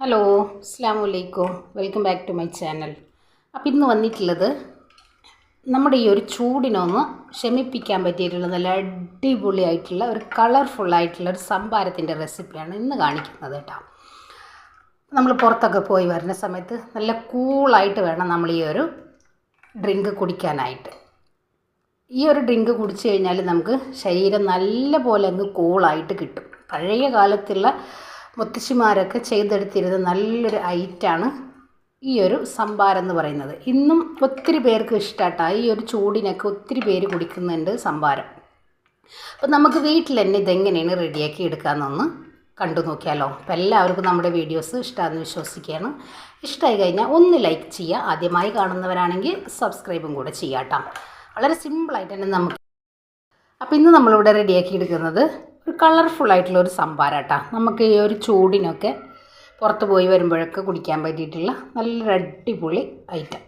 Hello അസ്സാം വലൈക്കും welcome back to my channel. അപ്പോൾ ഇന്ന് വന്നിട്ടുള്ളത് നമ്മുടെ ഈ ഒരു ചൂടിനൊന്ന് ശമിപ്പിക്കാൻ പറ്റിയിട്ടുള്ള നല്ല അടിപൊളിയായിട്ടുള്ള ഒരു കളർഫുള്ളായിട്ടുള്ള ഒരു സംഭാരത്തിന്റെ റെസിപ്പിയാണ് ഇന്ന് കാണിക്കുന്നത് കേട്ടോ. നമ്മൾ പുറത്തൊക്കെ പോയി വരുന്ന സമയത്ത് നല്ല കൂളായിട്ട് വേണം നമ്മൾ ഈ ഒരു ഡ്രിങ്ക് കുടിക്കാനായിട്ട്. ഈ ഒരു ഡ്രിങ്ക് കുടിച്ചു കഴിഞ്ഞാൽ നമുക്ക് ശരീരം നല്ല പോലെ അങ്ങ് കൂളായിട്ട് കിട്ടും. പഴയ കാലത്തുള്ള മുത്തശ്ശിമാരൊക്കെ ചെയ്തെടുത്തിരുന്ന നല്ലൊരു ഐറ്റാണ് ഈ ഒരു സംഭാരം എന്ന് പറയുന്നത്. ഇന്നും ഒത്തിരി പേർക്ക് ഇഷ്ടമാട്ടാ ഈ ഒരു ചൂടിനൊക്കെ ഒത്തിരി പേര് കുടിക്കുന്നുണ്ട് സംഭാരം. അപ്പം നമുക്ക് വീട്ടിൽ തന്നെ ഇതെങ്ങനെയാണ് റെഡിയാക്കി എടുക്കാമെന്നൊന്ന് കണ്ടു നോക്കിയാലോ. അപ്പം എല്ലാവർക്കും നമ്മുടെ വീഡിയോസ് ഇഷ്ടമാണെന്ന് വിശ്വസിക്കുകയാണ്. ഇഷ്ടമായി കഴിഞ്ഞാൽ ഒന്ന് ലൈക്ക് ചെയ്യുക. ആദ്യമായി കാണുന്നവരാണെങ്കിൽ സബ്സ്ക്രൈബും കൂടെ ചെയ്യാം വളരെ സിമ്പിളായിട്ട് തന്നെ നമുക്ക് അപ്പോൾ ഇന്ന് നമ്മളിവിടെ റെഡിയാക്കി എടുക്കുന്നത് ഒരു കളർഫുൾ ആയിട്ടുള്ള ഒരു സംഭാരം കേട്ടോ നമുക്ക് ഈ ഒരു ചൂടിനൊക്കെ പുറത്ത് പോയി വരുമ്പോഴൊക്കെ കുടിക്കാൻ പറ്റിയിട്ടുള്ള നല്ലൊരു അടിപൊളി ഐറ്റം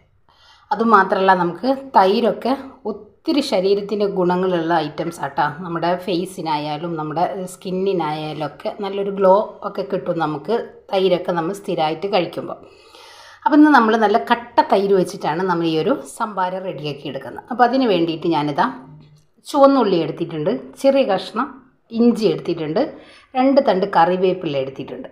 അതുമാത്രമല്ല നമുക്ക് തൈരൊക്കെ ഒത്തിരി ശരീരത്തിന്റെ ഗുണങ്ങളുള്ള ഐറ്റംസ് ആട്ടോ. നമ്മുടെ ഫേസിനായാലും നമ്മുടെ സ്കിന്നിനായാലും ഒക്കെ നല്ലൊരു ഗ്ലോ ഒക്കെ കിട്ടും നമുക്ക് തൈരൊക്കെ നമ്മൾ സ്ഥിരമായിട്ട് കഴിക്കുമ്പോൾ അപ്പം ഇന്ന് നമ്മൾ നല്ല കട്ട തൈര് വെച്ചിട്ടാണ് നമ്മൾ ഈ ഒരു സംഭാരം റെഡിയാക്കി എടുക്കുന്നത്. അപ്പോൾ അതിന് വേണ്ടിയിട്ട് ഞാനിതാ ചുവന്നുള്ളി എടുത്തിട്ടുണ്ട്. ചെറിയ കഷ്ണം ഇഞ്ചി എടുത്തിട്ടുണ്ട്. രണ്ട് തണ്ട് കറിവേപ്പില എടുത്തിട്ടുണ്ട്.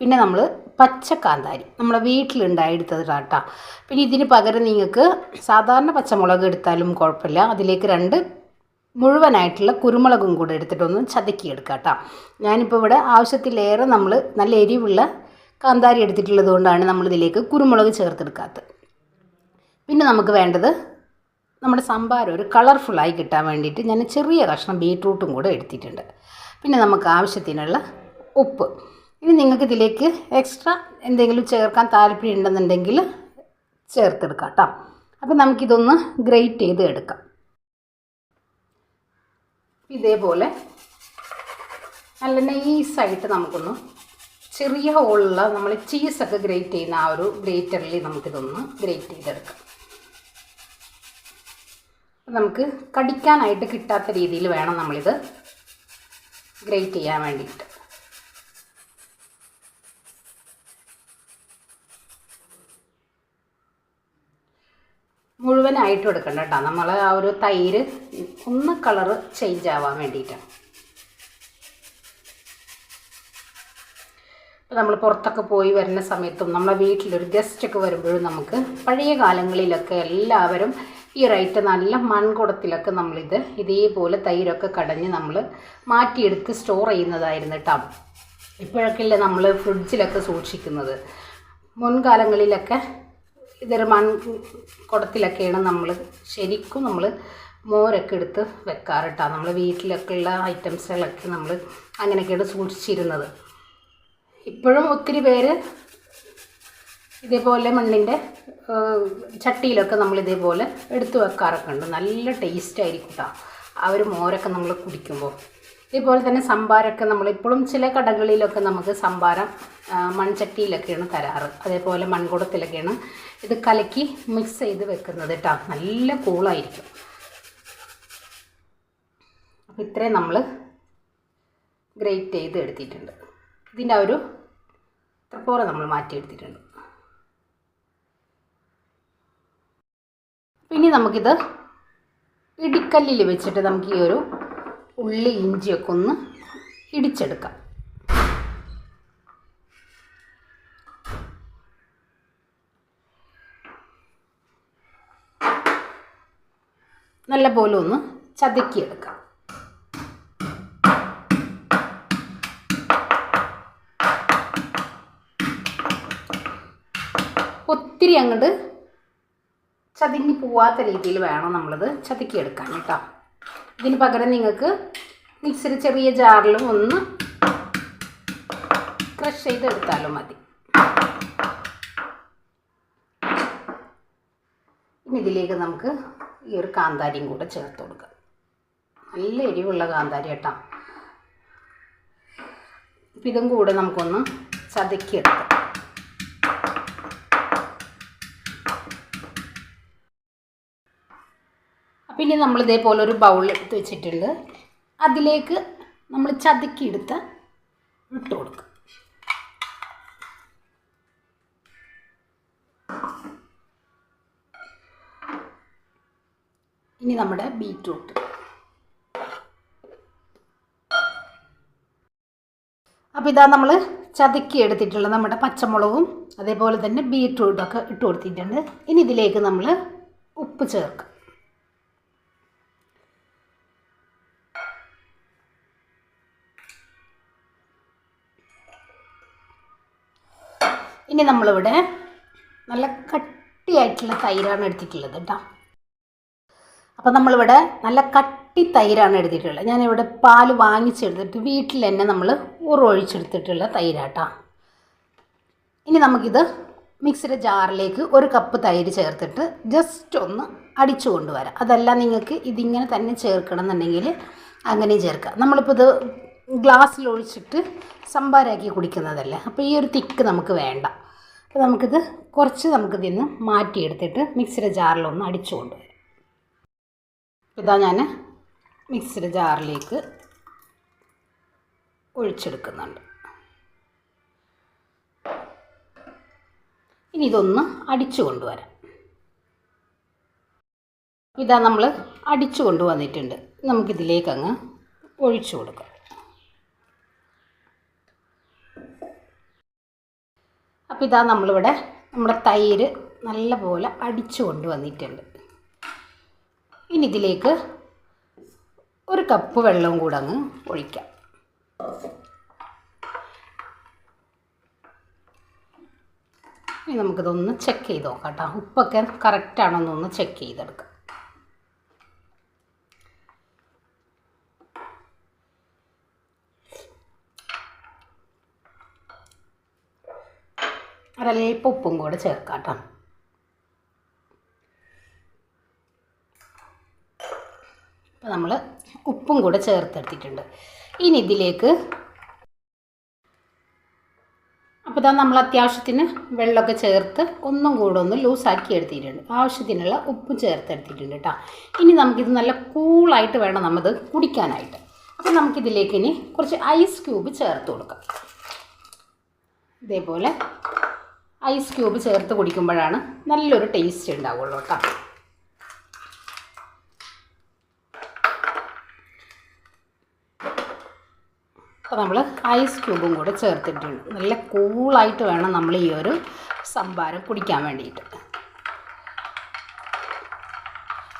പിന്നെ നമ്മൾ പച്ചക്കാന്താരി. നമ്മളെ വീട്ടിലുണ്ടായെടുത്തത് കേട്ടോ പിന്നെ ഇതിന് പകരം നിങ്ങൾക്ക് സാധാരണ പച്ചമുളക് എടുത്താലും കുഴപ്പമില്ല. അതിലേക്ക് രണ്ട് മുഴുവനായിട്ടുള്ള കുരുമുളകും കൂടെ എടുത്തിട്ടൊന്ന് ചതക്കിയെടുക്കാം കേട്ടോ ഞാനിപ്പോൾ ഇവിടെ ആവശ്യത്തിലേറെ നമ്മൾ നല്ല എരിവുള്ള കാന്താരി എടുത്തിട്ടുള്ളത് കൊണ്ടാണ് നമ്മളിതിലേക്ക് കുരുമുളക് ചേർത്തെടുക്കാത്തത്. പിന്നെ നമുക്ക് വേണ്ടത് നമ്മുടെ സംഭാരം ഒരു കളർഫുള്ളായി കിട്ടാൻ വേണ്ടിയിട്ട് ഞാൻ ചെറിയ കഷ്ണം ബീട്രൂട്ടും കൂടെ എടുത്തിട്ടുണ്ട്. പിന്നെ നമുക്ക് ആവശ്യത്തിനുള്ള ഉപ്പ്. ഇനി നിങ്ങൾക്ക് ഇതിലേക്ക് എക്സ്ട്രാ എന്തെങ്കിലും ചേർക്കാൻ താല്പര്യം ഉണ്ടെന്നുണ്ടെങ്കിൽ ചേർത്തെടുക്കാം കേട്ടോ അപ്പോൾ നമുക്കിതൊന്ന് ഗ്രേറ്റ് ചെയ്ത് എടുക്കാം. ഇതേപോലെ നല്ല നൈസായിട്ട് നമുക്കൊന്ന് ചെറിയ ഹോളുള്ള നമ്മൾ ചീസൊക്കെ ഗ്രേറ്റ് ചെയ്യുന്ന ആ ഒരു ഗ്രേറ്ററിൽ നമുക്കിതൊന്ന് ഗ്രേറ്റ് ചെയ്തെടുക്കാം. നമുക്ക് കടിക്കാനായിട്ട് കിട്ടാത്ത രീതിയിൽ വേണം നമ്മളിത് ഗ്രേറ്റ് ചെയ്യാൻ വേണ്ടിയിട്ട്. മുഴുവനായിട്ട് എടുക്കണ്ട കേട്ടോ. നമ്മൾ ആ ഒരു തൈര് ഒന്ന് കളറ് ചേഞ്ച് ആവാൻ വേണ്ടിയിട്ടാണ് നമ്മൾ പുറത്തൊക്കെ പോയി വരുന്ന സമയത്തും നമ്മളെ വീട്ടിലൊരു ഗസ്റ്റൊക്കെ വരുമ്പോഴും നമുക്ക് പഴയ കാലങ്ങളിലൊക്കെ എല്ലാവരും ഈ റൈറ്റ് നല്ല മൺകുടത്തിലൊക്കെ നമ്മളിത് ഇതേപോലെ തൈരൊക്കെ കടഞ്ഞ് നമ്മൾ മാറ്റിയെടുത്ത് സ്റ്റോർ ചെയ്യുന്നതായിരുന്നു കേട്ടോ ഇപ്പോഴൊക്കെ ഇല്ലേ നമ്മൾ ഫ്രിഡ്ജിലൊക്കെ സൂക്ഷിക്കുന്നത്. മുൻകാലങ്ങളിലൊക്കെ ഇതൊരു മൺ കുടത്തിലൊക്കെയാണ് നമ്മൾ ശരിക്കും നമ്മൾ മോരൊക്കെ എടുത്ത് വെക്കാറ് കേട്ടോ നമ്മൾ വീട്ടിലൊക്കെ ഉള്ള ഐറ്റംസുകളൊക്കെ നമ്മൾ അങ്ങനെയൊക്കെയാണ് സൂക്ഷിച്ചിരുന്നത്. ഇപ്പോഴും ഒത്തിരി പേര് ഇതേപോലെ മണ്ണിന്റെ ചട്ടിയിലൊക്കെ നമ്മൾ ഇതേപോലെ എടുത്തു വെക്കാറൊക്കെ ഉണ്ട്. നല്ല ടേസ്റ്റ് ആയിരിക്കും കേട്ടോ ആ ഒരു മോരൊക്കെ നമ്മൾ കുടിക്കുമ്പോൾ ഇതേപോലെ തന്നെ സംഭാരമൊക്കെ നമ്മളിപ്പോഴും ചില കടകളിലൊക്കെ നമുക്ക് സംഭാരം മൺചട്ടിയിലൊക്കെയാണ് തരാറ്. അതേപോലെ മൺകുടത്തിലൊക്കെയാണ് ഇത് കലക്കി മിക്സ് ചെയ്ത് വെക്കുന്നത് കേട്ടോ നല്ല കൂളായിരിക്കും അപ്പോൾ ഇത്രയും നമ്മൾ ഗ്രേറ്റ് ചെയ്ത് എടുത്തിട്ടുണ്ട്. ഇതിന്റെ ആ ഒരു ത്രിപ്പോറ നമ്മൾ മാറ്റിയെടുത്തിട്ടുണ്ട്. ഇനി നമുക്കിത് ഇടിക്കല്ലിൽ വെച്ചിട്ട് നമുക്ക് ഈ ഒരു ഉള്ളി ഇഞ്ചിയൊക്കെ ഒന്ന് ഇടിച്ചെടുക്കാം. നല്ല പോലെ ഒന്ന് ചതുക്കിയെടുക്കാം. ഒത്തിരി അങ്ങോട്ട് ചതുങ്ങി പോവാത്ത രീതിയിൽ വേണം നമ്മളിത് ചതുക്കിയെടുക്കാൻ കേട്ടോ. ഇതിന് പകരം നിങ്ങൾക്ക് മിക്സിയിൽ ചെറിയ ജാറിലും ഒന്ന് ക്രഷ് ചെയ്തെടുത്താലും മതി. ഇനി ഇതിലേക്ക് നമുക്ക് ഈ ഒരു കാന്താരിയും കൂടെ ചേർത്ത് കൊടുക്കാം. നല്ല എരിവുള്ള കാന്താരി കേട്ടോ. ഇതും കൂടെ നമുക്കൊന്ന് ചതുക്കിയെടുക്കാം. പിന്നെ നമ്മൾ ഇതേപോലെ ഒരു ബൗൾ എടുത്ത് വെച്ചിട്ടുള്ളത് അതിലേക്ക് നമ്മൾ ചതുക്കിയെടുത്ത് ഇട്ട് കൊടുക്കുക ഇനി നമ്മുടെ ബീറ്റ്റൂട്ട് അപ്പോൾ ഇതാ നമ്മൾ ചതുക്കി എടുത്തിട്ടുള്ള നമ്മുടെ പച്ചമുളകും അതേപോലെ തന്നെ ബീറ്റ്റൂട്ടൊക്കെ ഇട്ട് കൊടുത്തിട്ടുണ്ട്. ഇനി ഇതിലേക്ക് നമ്മൾ ഉപ്പ് ചേർക്കുക ഇനി നമ്മളിവിടെ നല്ല കട്ടിയായിട്ടുള്ള തൈരാണ് എടുത്തിട്ടുള്ളത് കേട്ടോ. അപ്പോൾ നമ്മളിവിടെ നല്ല കട്ടി തൈരാണ് എടുത്തിട്ടുള്ളത്. ഞാനിവിടെ പാൽ വാങ്ങിച്ചെടുത്തിട്ട് വീട്ടിൽ തന്നെ നമ്മൾ ഉറൊഴിച്ചെടുത്തിട്ടുള്ള തൈരാട്ടാ ഇനി നമുക്കിത് മിക്സിയുടെ ജാറിലേക്ക് ഒരു കപ്പ് തൈര് ചേർത്തിട്ട് ജസ്റ്റ് ഒന്ന് അടിച്ചു കൊണ്ടുവരാം. അതല്ല നിങ്ങൾക്ക് ഇതിങ്ങനെ തന്നെ ചേർക്കണം എന്നുണ്ടെങ്കിൽ അങ്ങനെ ചേർക്കാം. നമ്മളിപ്പോൾ ഇത് ഗ്ലാസ്സിൽ ഒഴിച്ചിട്ട് സംഭാരാക്കി കുടിക്കുന്നതല്ലേ? അപ്പോൾ ഈ ഒരു തിക്ക് നമുക്ക് വേണ്ട. അപ്പോൾ നമുക്കിത് കുറച്ച് നമുക്കിതിൽ നിന്ന് മാറ്റിയെടുത്തിട്ട് മിക്സിയുടെ ജാറിലൊന്ന് അടിച്ചു കൊണ്ടുവരാം. ഇതാ ഞാൻ മിക്സിയുടെ ജാറിലേക്ക് ഒഴിച്ചെടുക്കുന്നുണ്ട്. ഇനി ഇതൊന്ന് അടിച്ചു കൊണ്ടുവരാം. ഇതാ നമ്മൾ അടിച്ചു കൊണ്ടുവന്നിട്ടുണ്ട്. നമുക്കിതിലേക്കങ്ങ് ഒഴിച്ചു കൊടുക്കാം. അപ്പോൾ ഇതാ നമ്മളിവിടെ നമ്മുടെ തൈര് നല്ലപോലെ അടിച്ചു കൊണ്ടുവന്നിട്ടുണ്ട്. ഇനി ഇതിലേക്ക് ഒരു കപ്പ് വെള്ളവും കൂടെ അങ്ങ് ഒഴിക്കാം. ഇനി നമുക്കിതൊന്ന് ചെക്ക് ചെയ്ത് നോക്കാം കേട്ടോ. ഉപ്പൊക്കെ കറക്റ്റാണോ എന്നൊന്ന് ചെക്ക് ചെയ്തെടുക്കാം. ഒരല്പം ഉപ്പും കൂടെ ചേർക്കാം കേട്ടോ അപ്പോൾ നമ്മൾ ഉപ്പും കൂടെ ചേർത്തെടുത്തിട്ടുണ്ട്. ഇനി ഇതിലേക്ക് അപ്പോൾ ഇതാ നമ്മൾ അത്യാവശ്യത്തിന് വെള്ളമൊക്കെ ചേർത്ത് ഒന്നും കൂടെ ഒന്ന് ലൂസാക്കി എടുത്തിട്ടുണ്ട്. ആവശ്യത്തിനുള്ള ഉപ്പും ചേർത്തെടുത്തിട്ടുണ്ട് കേട്ടോ ഇനി നമുക്കിത് നല്ല കൂളായിട്ട് വേണം നമ്മത് കുടിക്കാനായിട്ട്. അപ്പോൾ നമുക്കിതിലേക്ക് ഇനി കുറച്ച് ഐസ് ക്യൂബ് ചേർത്ത് കൊടുക്കാം. ഇതേപോലെ ഐസ് ക്യൂബ് ചേർത്ത് കുടിക്കുമ്പോഴാണ് നല്ലൊരു ടേസ്റ്റ് ഉണ്ടാവുള്ളൂ കേട്ടോ. അപ്പോൾ നമ്മൾ ഐസ് ക്യൂബും കൂടെ ചേർത്തിട്ടുണ്ട്. നല്ല കൂളായിട്ട് വേണം നമ്മൾ ഈ ഒരു സംഭാരം കുടിക്കാൻ വേണ്ടിയിട്ട്.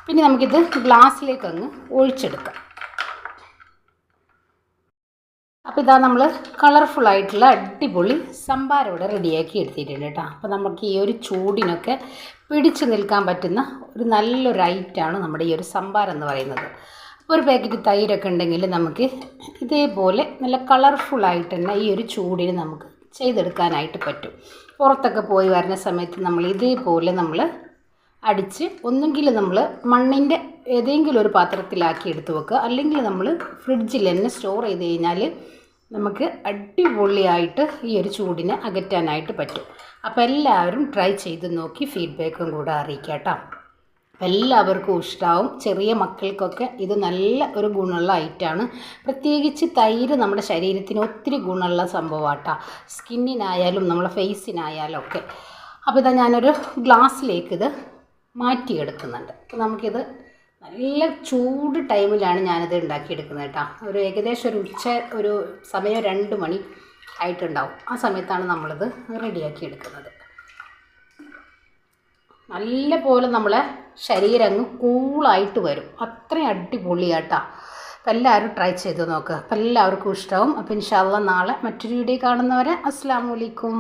പിന്നെ നമുക്കിത് ഗ്ലാസ്സിലേക്ക് അങ്ങ് ഒഴിച്ചെടുക്കാം. അപ്പോൾ ഇതാ നമ്മൾ കളർഫുൾ ആയിട്ടുള്ള അടിപൊളി സംഭാരം ഇവിടെ റെഡിയാക്കി എടുത്തിട്ടുണ്ട് കേട്ടോ. അപ്പോൾ നമുക്ക് ഈ ഒരു ചൂടിനൊക്കെ പിടിച്ചു നിൽക്കാൻ പറ്റുന്ന ഒരു നല്ലൊരു ഐറ്റാണ് നമ്മുടെ ഈ ഒരു സംഭാരം എന്ന് പറയുന്നത്. അപ്പോൾ ഒരു പാക്കറ്റ് തൈരൊക്കെ ഉണ്ടെങ്കിൽ നമുക്ക് ഇതേപോലെ നല്ല കളർഫുള്ളായിട്ട് തന്നെ ഈ ഒരു ചൂടിന് നമുക്ക് ചെയ്തെടുക്കാനായിട്ട് പറ്റും. പുറത്തൊക്കെ പോയി വരുന്ന സമയത്ത് നമ്മൾ ഇതേപോലെ നമ്മൾ അടിച്ച് ഒന്നുകിൽ നമ്മൾ മണ്ണിന്റെ ഏതെങ്കിലും ഒരു പാത്രത്തിലാക്കി എടുത്ത് വെക്കുക. അല്ലെങ്കിൽ നമ്മൾ ഫ്രിഡ്ജിൽ തന്നെ സ്റ്റോർ ചെയ്ത് കഴിഞ്ഞാൽ നമുക്ക് അടിപൊളിയായിട്ട് ഈ ഒരു ചൂടിനെ അകറ്റാനായിട്ട് പറ്റും. അപ്പോൾ എല്ലാവരും ട്രൈ ചെയ്ത് നോക്കി ഫീഡ്ബാക്കും കൂടെ അറിയിക്കാം കേട്ടോ. എല്ലാവർക്കും ഇഷ്ടമാവും ചെറിയ മക്കൾക്കൊക്കെ ഇത് നല്ല ഒരു ഗുണമുള്ള ഐറ്റാണ് പ്രത്യേകിച്ച് തൈര് നമ്മുടെ ശരീരത്തിന് ഒത്തിരി ഗുണമുള്ള സംഭവമാട്ടാ. സ്കിന്നിനായാലും നമ്മളെ ഫേസിനായാലും ഒക്കെ അപ്പോൾ ഇതാ ഞാനൊരു ഗ്ലാസ്സിലേക്ക് ഇത് മാറ്റിയെടുക്കുന്നുണ്ട്. അപ്പോൾ നമുക്കിത് നല്ല ചൂട് ടൈമിലാണ് ഞാനിത് ഉണ്ടാക്കിയെടുക്കുന്നത് കേട്ടോ. ഒരു ഏകദേശം ഒരു ഉച്ച ഒരു സമയം രണ്ട് മണി ആയിട്ടുണ്ടാവും. ആ സമയത്താണ് നമ്മളിത് റെഡിയാക്കി എടുക്കുന്നത് നല്ല പോലെ നമ്മളെ ശരീരം അങ്ങ് കൂളായിട്ട് വരും. അത്രയും അടിപൊളിയാട്ടാ അപ്പം എല്ലാവരും ട്രൈ ചെയ്ത് നോക്കുക അപ്പം എല്ലാവർക്കും ഇഷ്ടമാവും അപ്പം ഇൻഷാല്ല നാളെ മറ്റൊരു വീഡിയോ കാണുന്നവരെ അസ്സാം വലൈക്കും